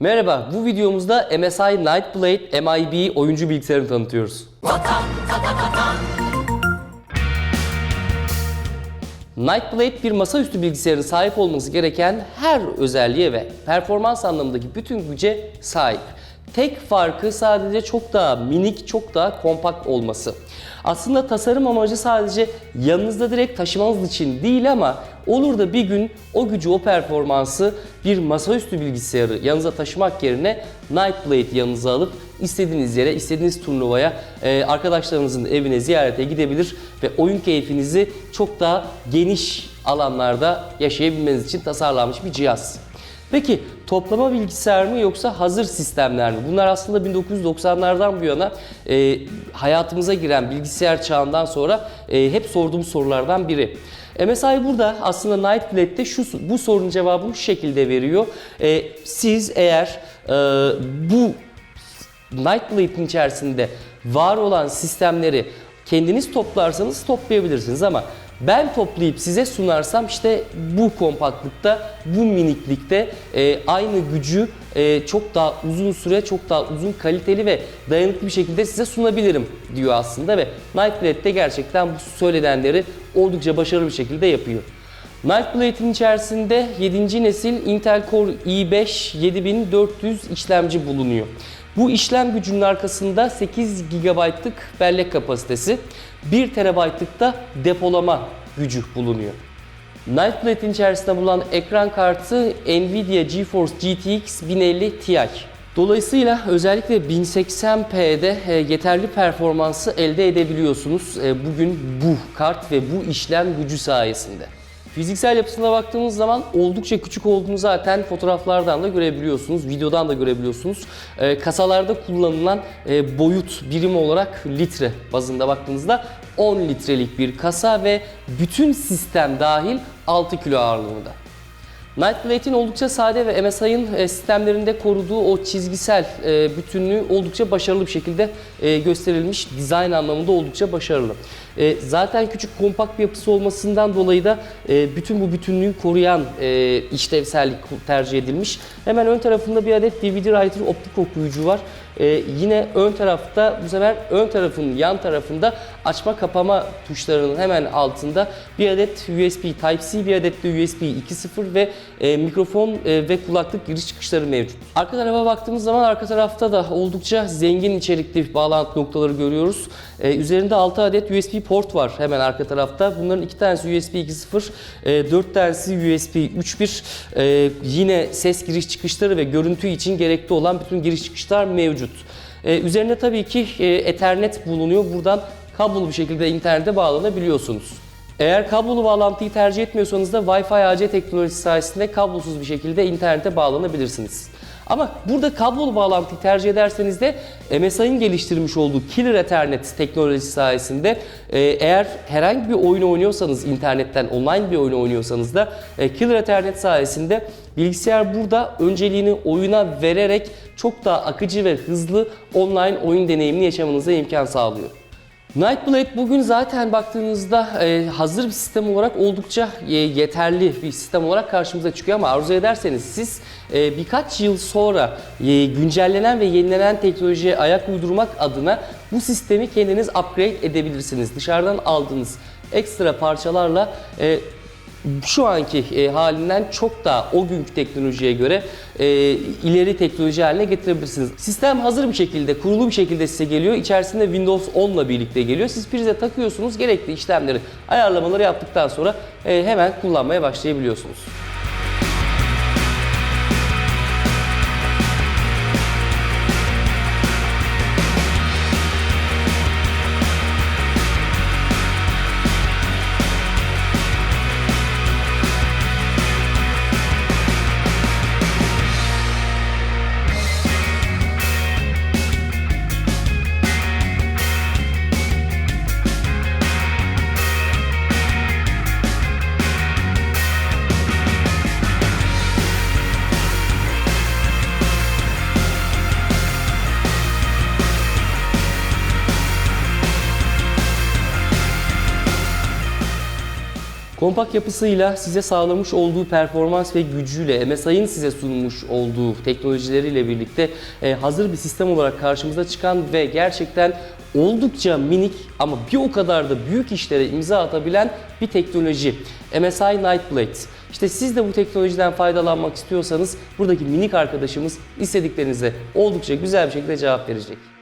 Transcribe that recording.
Merhaba, bu videomuzda MSI Nightblade MIB oyuncu bilgisayarını tanıtıyoruz. Nightblade bir masaüstü bilgisayarın sahip olması gereken her özelliğe ve performans anlamındaki bütün güce sahip. Tek farkı sadece çok daha minik, çok daha kompakt olması. Aslında tasarım amacı sadece yanınızda direkt taşımanız için değil ama olur da bir gün o gücü, o performansı bir masaüstü bilgisayarı yanınıza taşımak yerine Nightblade yanınıza alıp istediğiniz yere, istediğiniz turnuvaya, e, arkadaşlarınızın evine ziyarete gidebilir ve oyun keyfinizi çok daha geniş alanlarda yaşayabilmeniz için tasarlanmış bir cihaz. Peki toplama bilgisayar mı yoksa hazır sistemler mi? Bunlar aslında 1990'lardan bu yana e, hayatımıza giren bilgisayar çağından sonra e, hep sorduğumuz sorulardan biri. MSI burada aslında Nightblade'de şu bu sorunun cevabını şu şekilde veriyor. E, siz eğer e, bu Nightblade'in içerisinde var olan sistemleri kendiniz toplarsanız toplayabilirsiniz ama ben toplayıp size sunarsam işte bu kompaktlıkta, bu miniklikte e, aynı gücü e, çok daha uzun süre, çok daha uzun kaliteli ve dayanıklı bir şekilde size sunabilirim diyor aslında ve Nightblade de gerçekten bu söylenenleri oldukça başarılı bir şekilde yapıyor. Nightblade'in içerisinde 7. nesil Intel Core i5 7400 işlemci bulunuyor. Bu işlem gücünün arkasında 8 GB'lık bellek kapasitesi, 1 TB'lık da depolama gücü bulunuyor. Nightblade'in içerisinde bulunan ekran kartı Nvidia GeForce GTX 1050 Ti. Dolayısıyla özellikle 1080p'de e, yeterli performansı elde edebiliyorsunuz e, bugün bu kart ve bu işlem gücü sayesinde. Fiziksel yapısına baktığımız zaman oldukça küçük olduğunu zaten fotoğraflardan da görebiliyorsunuz, videodan da görebiliyorsunuz. Ee, kasalarda kullanılan e, boyut birimi olarak litre bazında baktığınızda 10 litrelik bir kasa ve bütün sistem dahil 6 kilo ağırlığında. Nightblade'in oldukça sade ve MSI'ın e, sistemlerinde koruduğu o çizgisel e, bütünlüğü oldukça başarılı bir şekilde e, gösterilmiş. Dizayn anlamında oldukça başarılı. Zaten küçük kompakt bir yapısı olmasından dolayı da bütün bu bütünlüğü koruyan işlevsellik tercih edilmiş. Hemen ön tarafında bir adet DVD writer optik okuyucu var. Yine ön tarafta bu sefer ön tarafın yan tarafında açma kapama tuşlarının hemen altında bir adet USB Type-C, bir adet de USB 2.0 ve e, mikrofon e, ve kulaklık giriş çıkışları mevcut. Arka tarafa baktığımız zaman arka tarafta da oldukça zengin içerikli bağlantı noktaları görüyoruz. E, üzerinde 6 adet USB port var hemen arka tarafta. Bunların iki tanesi USB 2.0, e, 4 tanesi USB 3.1. E, yine ses giriş çıkışları ve görüntü için gerekli olan bütün giriş çıkışlar mevcut. E, üzerinde tabii ki e, Ethernet bulunuyor. Buradan kablolu bir şekilde internete bağlanabiliyorsunuz. Eğer kablolu bağlantıyı tercih etmiyorsanız da Wi-Fi AC teknolojisi sayesinde kablosuz bir şekilde internete bağlanabilirsiniz. Ama burada kablolu bağlantıyı tercih ederseniz de MSI'nin geliştirmiş olduğu Killer Ethernet teknolojisi sayesinde e, eğer herhangi bir oyun oynuyorsanız internetten online bir oyun oynuyorsanız da e, Killer Ethernet sayesinde bilgisayar burada önceliğini oyuna vererek çok daha akıcı ve hızlı online oyun deneyimini yaşamanıza imkan sağlıyor. Nightblade bugün zaten baktığınızda e, hazır bir sistem olarak oldukça e, yeterli bir sistem olarak karşımıza çıkıyor ama arzu ederseniz siz e, birkaç yıl sonra güncellenen ve yenilenen teknolojiye ayak uydurmak adına bu sistemi kendiniz upgrade edebilirsiniz. Dışarıdan aldığınız ekstra parçalarla şu anki e, halinden çok daha o günkü teknolojiye göre e, ileri teknoloji haline getirebilirsiniz. Sistem hazır bir şekilde, kurulu bir şekilde size geliyor. İçerisinde Windows 10 ile birlikte geliyor. Siz prize takıyorsunuz. Gerekli işlemleri, ayarlamaları yaptıktan sonra e, hemen kullanmaya başlayabiliyorsunuz. Kompakt yapısıyla size sağlamış olduğu performans ve gücüyle MSI'ın size sunmuş olduğu teknolojileriyle birlikte e, hazır bir sistem olarak karşımıza çıkan ve gerçekten oldukça minik ama bir o kadar da büyük işlere imza atabilen bir teknoloji. MSI Nightblade. İşte siz de bu teknolojiden faydalanmak istiyorsanız buradaki minik arkadaşımız istediklerinize oldukça güzel bir şekilde cevap verecek.